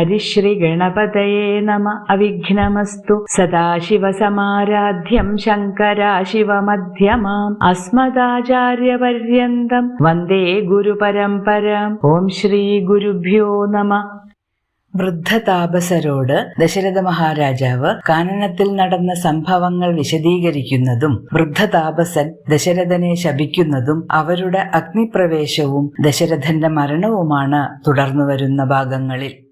ഹരിശ്രീ ഗണപതയേ നമ അവിഘ്നമസ്തു സദാശിവസമാരാധ്യം ശങ്കരാശിവമധ്യമാം അസ്മദാചാര്യപര്യന്തം വന്ദേ ഗുരുപരമ്പരാം ഓം ശ്രീ ഗുരുഭ്യോ നമ വൃദ്ധതാപസരോട് ദശരഥ മഹാരാജാവ് കാനനത്തിൽ നടന്ന സംഭവങ്ങൾ വിശദീകരിക്കുന്നതും വൃദ്ധതാപസൻ ദശരഥനെ ശപിക്കുന്നതും അവരുടെ അഗ്നിപ്രവേശവും ദശരഥന്റെ മരണവുമാണ് തുടർന്നു വരുന്ന ഭാഗങ്ങളിൽ.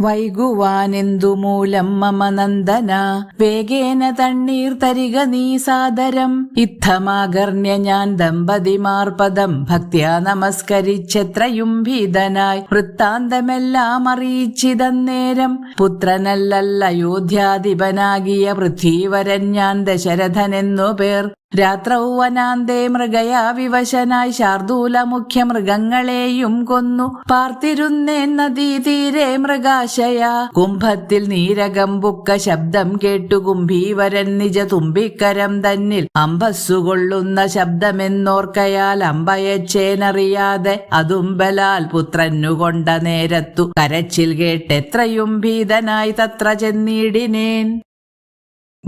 വൈകുവാനെന്തു മൂലം മമ നന്ദന? വേഗേന തണ്ണീർ തരിക നീ സാദരം. ഇത്തമാകർണ്യ ഞാൻ ദമ്പതിമാർപദം ഭക്തിയാ നമസ്കരിച്ചെത്രയും ഭീതനായി. വൃത്താന്തമെല്ലാം അറിയിച്ചിതന്നേരം പുത്രനല്ലല്ല അയോധ്യാധിപനാകിയ പൃഥ്വീവരൻ ഞാൻ ദശരഥനെന്നു പേർ. രാത്രൗ വനാന്തേ മൃഗയാ വിവശനായി ശാർദൂല മുഖ്യ മൃഗങ്ങളെയും കൊന്നു. പാർത്തിരുന്നേൻ നദീതീരെ മൃഗാശയ. കുംഭത്തിൽ നീരകം ബുക്ക ശബ്ദം കേട്ടു കുംഭീവരൻ നിജ തുമ്പിക്കരം തന്നിൽ. അമ്പസ്സുകൊള്ളുന്ന ശബ്ദമെന്നോർക്കയാൽ അമ്പയച്ചേനറിയാതെ അതുമ്പലാൽ ബലാൽ പുത്രനു കൊണ്ട നേരത്തു. കരച്ചിൽ കേട്ടെത്രയും ഭീതനായി തത്ര ചെന്നിടിനേൻ.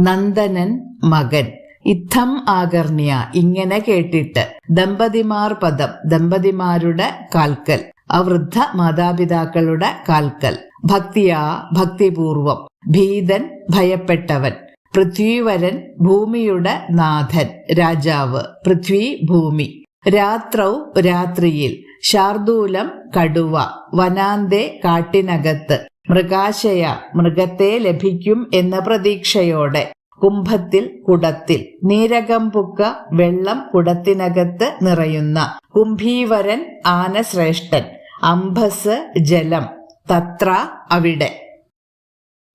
നന്ദനൻ മകൻ. ഇത്തം ആകർണ്യ ഇങ്ങനെ കേട്ടിട്ട്. ദമ്പതിമാർ പദം ദമ്പതിമാരുടെ കാൽക്കൽ. അവൃദ്ധ മാതാപിതാക്കളുടെ കാൽക്കൽ. ഭക്തിയാ ഭക്തിപൂർവം. ഭീതൻ ഭയപ്പെട്ടവൻ. പൃഥ്വീവരൻ ഭൂമിയുടെ നാഥൻ. രാജാവ് പൃഥ്വി ഭൂമി രാത്രൗ രാത്രിയിൽ. ശാർദൂലം കടുവ. വനാന്തേ കാട്ടിനകത്ത്. മൃഗാശയ മൃഗത്തെ ലഭിക്കും എന്ന പ്രതീക്ഷയോടെ. കുംഭത്തിൽ കുടത്തിൽ നീരകംപുക്ക വെള്ളം കുടത്തിനകത്ത് നിറയുന്ന. കുംഭീവരൻ ആനശ്രേഷ്ഠൻ അംബസ് ജലം തത്ര അവിടെ.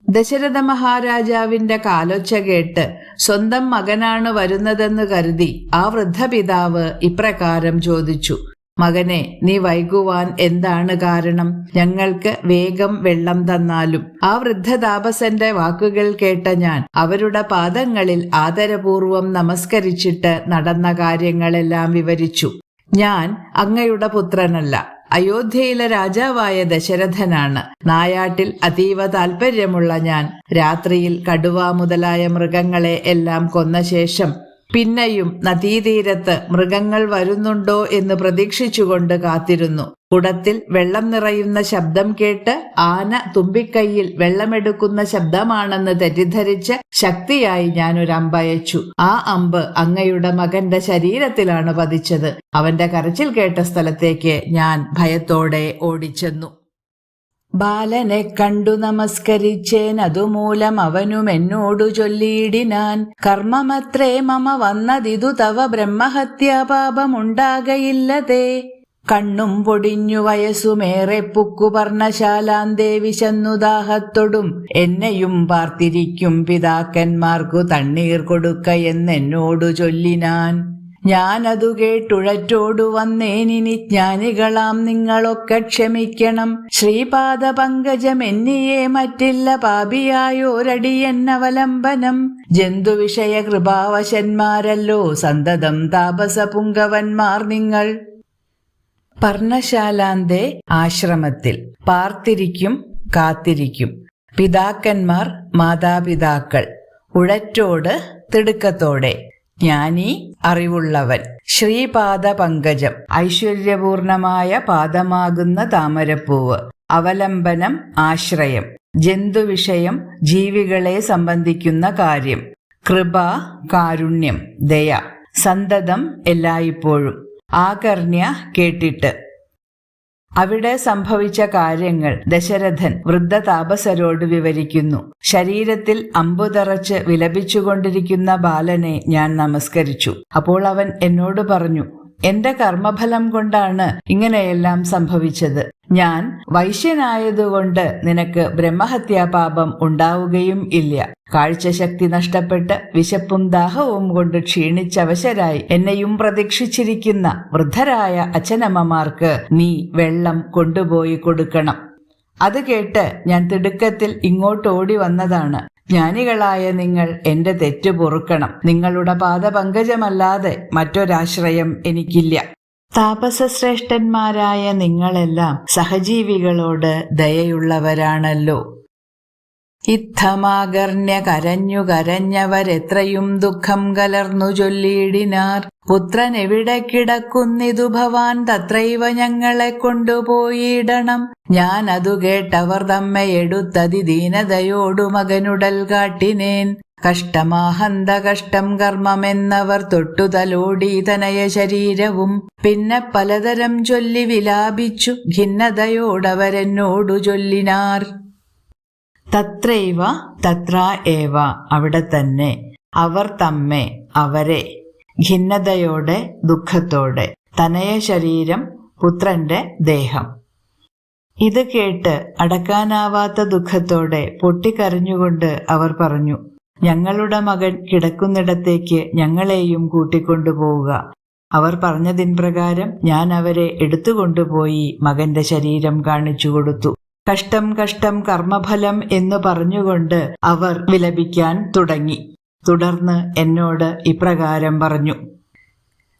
ദശരഥ മഹാരാജാവിന്റെ കാലൊച്ച കേട്ട് സ്വന്തം മകനാണ് വരുന്നതെന്ന് കരുതി ആ വൃദ്ധപിതാവ് ഇപ്രകാരം ചോദിച്ചു മകനെ നീ വൈകുവാൻ എന്താണ് കാരണം? ഞങ്ങൾക്ക് വേഗം വെള്ളം തന്നാലും. ആ വൃദ്ധതാപസന്റെ വാക്കുകൾ കേട്ട ഞാൻ അവരുടെ പാദങ്ങളിൽ ആദരപൂർവം നമസ്കരിച്ചിട്ട് നടന്ന കാര്യങ്ങളെല്ലാം വിവരിച്ചു. ഞാൻ അങ്ങയുടെ പുത്രനല്ല അയോധ്യയിലെ രാജാവായ ദശരഥനാണ്. നായാട്ടിൽ അതീവ താൽപ്പര്യമുള്ള ഞാൻ. രാത്രിയിൽ കടുവ മുതലായ മൃഗങ്ങളെ എല്ലാം കൊന്ന ശേഷം പിന്നെയും നദീതീരത്ത് മൃഗങ്ങൾ വരുന്നുണ്ടോ എന്ന് പ്രതീക്ഷിച്ചുകൊണ്ട് കാത്തിരുന്നു. കുടത്തിൽ വെള്ളം നിറയുന്ന ശബ്ദം കേട്ട് ആന തുമ്പിക്കൈയിൽ വെള്ളമെടുക്കുന്ന ശബ്ദമാണെന്ന് തെറ്റിദ്ധരിച്ച് ശക്തിയായി ഞാൻ ഞാനൊരു അമ്പയച്ചു ആ അമ്പ് അങ്ങയുടെ മകന്റെ ശരീരത്തിലാണ് പതിച്ചത്. അവന്റെ കരച്ചിൽ കേട്ട സ്ഥലത്തേക്ക് ഞാൻ ഭയത്തോടെ ഓടിച്ചെന്നു. ബാലനെ കണ്ടു നമസ്കരിച്ചേൻ അതുമൂലം അവനും എന്നോടു ചൊല്ലിയിടിനാൻ. കർമ്മമത്രേ മമ വന്നതിതു തവ ബ്രഹ്മഹത്യാപാപമുണ്ടാകയില്ലതേ. കണ്ണും പൊടിഞ്ഞു വയസ്സുമേറെ പുക്കു പർണശാലാന്തേ വിശന്നുദാഹത്തൊടും എന്നെയും പാർത്തിരിക്കും പിതാക്കന്മാർക്കു തണ്ണീർ കൊടുക്കയെന്നെന്നോടു ചൊല്ലിനാൻ. ഞാനതു കേട്ടുഴറ്റോടു വന്നേനിനി ജ്ഞാനികളാം നിങ്ങളൊക്കെ ക്ഷമിക്കണം. ശ്രീപാദ പങ്കജം എന്നിയെ മറ്റില്ല പാപിയായോരടിയെന്നവലംബനം. ജന്തുവിഷയ കൃപാവശന്മാരല്ലോ സന്തതം താപസ പുങ്കവന്മാർ നിങ്ങൾ. പർണശാലാന്തെ ആശ്രമത്തിൽ പാർത്തിരിക്കും കാത്തിരിക്കും. പിതാക്കന്മാർ മാതാപിതാക്കൾ ഉഴറ്റോട് തിടുക്കത്തോടെ. ജ്ഞാനി അറിവുള്ളവൻ. ശ്രീപാദ പങ്കജം ഐശ്വര്യപൂർണമായ പാദമാകുന്ന താമരപ്പൂവ്. അവലംബനം ആശ്രയം. ജന്തുവിഷയം ജീവികളെ സംബന്ധിക്കുന്ന കാര്യം. കൃപ കാരുണ്യം ദയ. സന്തതം എല്ലായ്പ്പോഴും. ആകർണ്യ കേട്ടിട്ട്. അവിടെ സംഭവിച്ച കാര്യങ്ങൾ ദശരഥൻ വൃദ്ധ താപസരോട് വിവരിക്കുന്നു. ശരീരത്തിൽ അമ്പുതറച്ച് വിലപിച്ചുകൊണ്ടിരിക്കുന്ന ബാലനെ ഞാൻ നമസ്കരിച്ചു. അപ്പോൾ അവൻ എന്നോട് പറഞ്ഞു എന്റെ കർമ്മഫലം കൊണ്ടാണ് ഇങ്ങനെയെല്ലാം സംഭവിച്ചത്. ഞാൻ വൈശ്യനായതുകൊണ്ട് നിനക്ക് ബ്രഹ്മഹത്യാപാപം ഉണ്ടാവുകയും ഇല്ല. കാഴ്ചശക്തി നഷ്ടപ്പെട്ട് വിശപ്പും ദാഹവും കൊണ്ട് ക്ഷീണിച്ചവശരായി എന്നെയും പ്രതീക്ഷിച്ചിരിക്കുന്ന വൃദ്ധരായ അച്ഛനമ്മമാർക്ക് നീ വെള്ളം കൊണ്ടുപോയി കൊടുക്കണം. അത് കേട്ട് ഞാൻ തിടുക്കത്തിൽ ഇങ്ങോട്ട് ഓടി വന്നതാണ്. ജ്ഞാനികളായ നിങ്ങൾ എന്റെ തെറ്റ് പൊറുക്കണം. നിങ്ങളുടെ പാദപങ്കജമല്ലാതെ മറ്റൊരാശ്രയം എനിക്കില്ല. താപസശ്രേഷ്ഠന്മാരായ നിങ്ങളെല്ലാം സഹജീവികളോട് ദയയുള്ളവരാണല്ലോ. ഇത്തമാകർണ്യ കരഞ്ഞു കരഞ്ഞവരെത്രയും ദുഃഖം കലർന്നു ചൊല്ലിയിടിനാർ. പുത്രൻ എവിടെ കിടക്കുന്നിതു ഭവാൻ തത്രൈവ ഞങ്ങളെ കൊണ്ടുപോയിടണം. ഞാൻ അതു കേട്ടവർ തമ്മെ എടുത്തതി ദീനതയോടു മകനുടൽ കാട്ടിനേൻ. കഷ്ടമാഹന്ത കഷ്ടം കർമ്മമെന്നവർ തൊട്ടുതലോടി തനയ ശരീരവും. പിന്നെ പലതരം ചൊല്ലി വിലാപിച്ചു ഖിന്നതയോടവരെന്നോടു ചൊല്ലിനാർ. തത്രൈവ തത്ര ഏവ അവിടെ തന്നെ. അവർ തമ്മെ അവരെ. ഖിന്നതയോടെ ദുഃഖത്തോടെ. തനയ ശരീരം പുത്രന്റെ ദേഹം. ഇത് കേട്ട് അടക്കാനാവാത്ത ദുഃഖത്തോടെ പൊട്ടിക്കരഞ്ഞുകൊണ്ട് അവർ പറഞ്ഞു ഞങ്ങളുടെ മകൻ കിടക്കുന്നിടത്തേക്ക് ഞങ്ങളെയും കൂട്ടിക്കൊണ്ടുപോവുക. അവർ പറഞ്ഞതിൻ പ്രകാരം ഞാൻ അവരെ എടുത്തുകൊണ്ടുപോയി മകന്റെ ശരീരം കാണിച്ചു കൊടുത്തു കഷ്ടം കഷ്ടം കർമ്മഫലം എന്ന് പറഞ്ഞുകൊണ്ട് അവർ വിലപിക്കാൻ തുടങ്ങി. തുടർന്ന് എന്നോട് ഇപ്രകാരം പറഞ്ഞു.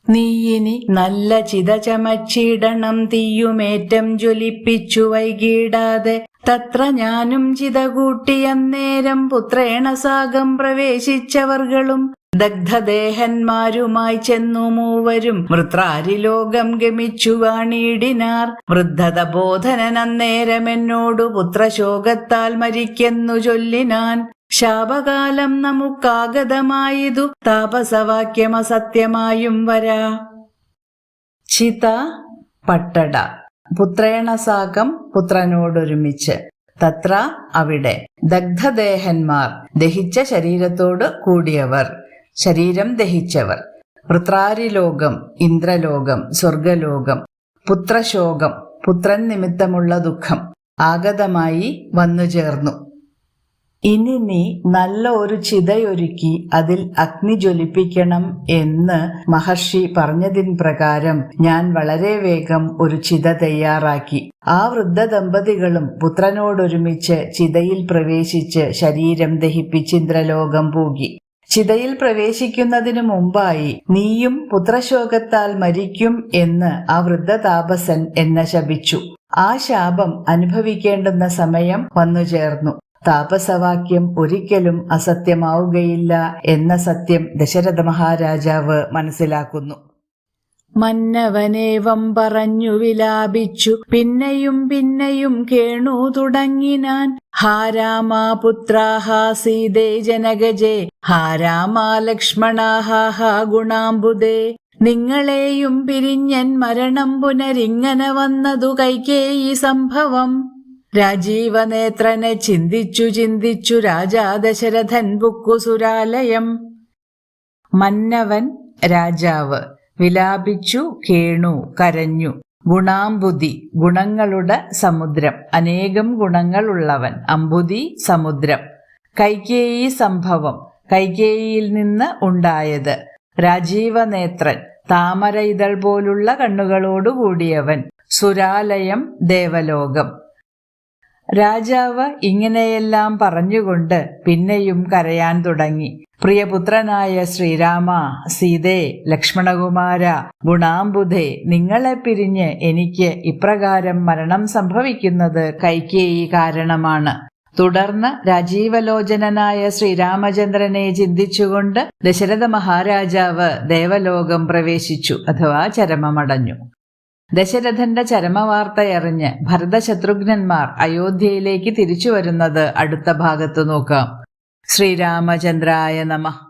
നീ ഇനി നല്ല ചിത ചമച്ചിടണം തീയുമേറ്റം ജ്വലിപ്പിച്ചു വൈകിടാതെ. തത്ര ഞാനും ചിത കൂട്ടിയന്നേരം പുത്രേണ സാഗം പ്രവേശിച്ചവർകളും ദഗ്ധദേഹന്മാരുമായി ചെന്നു മൂവരും മൃത്രാരിലോകം ഗമിച്ചു വാണിയിടിനാർ എന്നോട് പുത്രശോകത്താൽ മരിക്കെന്നു ചൊല്ലിനാൻ. ശാപകാലം നമുക്കാഗതമായതു താപസവാക്യമ സത്യമായും വരാ. ചിത പട്ടട. പുത്രേണസാകം പുത്രനോടൊരുമിച്ച്. തത്ര അവിടെ ദഗ്ധദേഹന്മാർ ദഹിച്ച ശരീരത്തോട് കൂടിയവർ. ശരീരം ദഹിച്ചവർ. വൃത്രാരിലോകം ഇന്ദ്രലോകം സ്വർഗലോകം പുത്രശോകം പുത്രൻ നിമിത്തമുള്ള ദുഃഖം ആഗതമായി വന്നു ചേർന്നു. ഇനി നീ നല്ല ഒരു ചിതയൊരുക്കി അതിൽ അഗ്നി ജ്വലിപ്പിക്കണം എന്ന് മഹർഷി പറഞ്ഞതിൻ പ്രകാരം ഞാൻ വളരെ വേഗം ഒരു ചിത തയ്യാറാക്കി. ആ വൃദ്ധ ദമ്പതികളും പുത്രനോടൊരുമിച്ച് ചിതയിൽ പ്രവേശിച്ച് ശരീരം ദഹിപ്പിച്ച് ഇന്ദ്രലോകം പൂകി. ചിതയിൽ പ്രവേശിക്കുന്നതിനു മുമ്പായി നീയും പുത്രശോകത്താൽ മരിക്കും എന്ന് ആ വൃദ്ധ താപസൻ എന്നെ ശപിച്ചു. ആ ശാപം അനുഭവിക്കേണ്ടുന്ന സമയം വന്നു ചേർന്നു. താപസവാക്യം ഒരിക്കലും അസത്യമാവുകയില്ല എന്ന സത്യം ദശരഥ മഹാരാജാവ് മനസ്സിലാക്കുന്നു. മന്നവനേവം പറഞ്ഞു വിലാപിച്ചു. പിന്നെയും പിന്നെയും കേണു തുടങ്ങിനാൻ ഹാരാമാ പുത്രാഹാ സീതേ ജനകജേ. ഹാരാമാ ലക്ഷ്മണാഹാ ഗുണാംബുദേ. നിങ്ങളെയും പിരിഞ്ഞൻ മരണം പുനരിങ്ങനെ വന്നതു കൈക്കേയി സംഭവം. രാജീവനേത്രനെ ചിന്തിച്ചു ചിന്തിച്ചു രാജാ ദശരഥൻ ബുക്കുസുരാലയം. മന്നവൻ രാജാവ്. വിലാപിച്ചു കേണു കരഞ്ഞു. ഗുണാംബുതി ഗുണങ്ങളുടെ സമുദ്രം. അനേകം ഗുണങ്ങളുള്ളവൻ അമ്പുതി സമുദ്രം. കൈകേയി സംഭവം കൈകേയിയിൽ നിന്ന് ഉണ്ടായത്. രാജീവനേത്രൻ താമര ഇതൾ പോലുള്ള കണ്ണുകളോടുകൂടിയവൻ സുരാലയം ദേവലോകം. രാജാവ് ഇങ്ങനെയെല്ലാം പറഞ്ഞുകൊണ്ട് പിന്നെയും കരയാൻ തുടങ്ങി. പ്രിയപുത്രനായ ശ്രീരാമ സീതേ ലക്ഷ്മണകുമാര ഗുണാംബുധേ നിങ്ങളെ പിരിഞ്ഞ് എനിക്ക് ഇപ്രകാരം മരണം സംഭവിക്കുന്നത് കൈക്കേയി കാരണമാണ്. തുടർന്ന് രാജീവലോചനനായ ശ്രീരാമചന്ദ്രനെ ചിന്തിച്ചുകൊണ്ട് ദശരഥ മഹാരാജാവ് ദേവലോകം പ്രവേശിച്ചു അഥവാ ചരമമടഞ്ഞു. ദശരഥന്റെ ചരമവാർത്തയറിഞ്ഞ് ഭരതശത്രുഘ്നന്മാർ അയോധ്യയിലേക്ക് തിരിച്ചു വരുന്നത് അടുത്ത ഭാഗത്തു നോക്കാം. ശ്രീരാമചന്ദ്രായ നമ.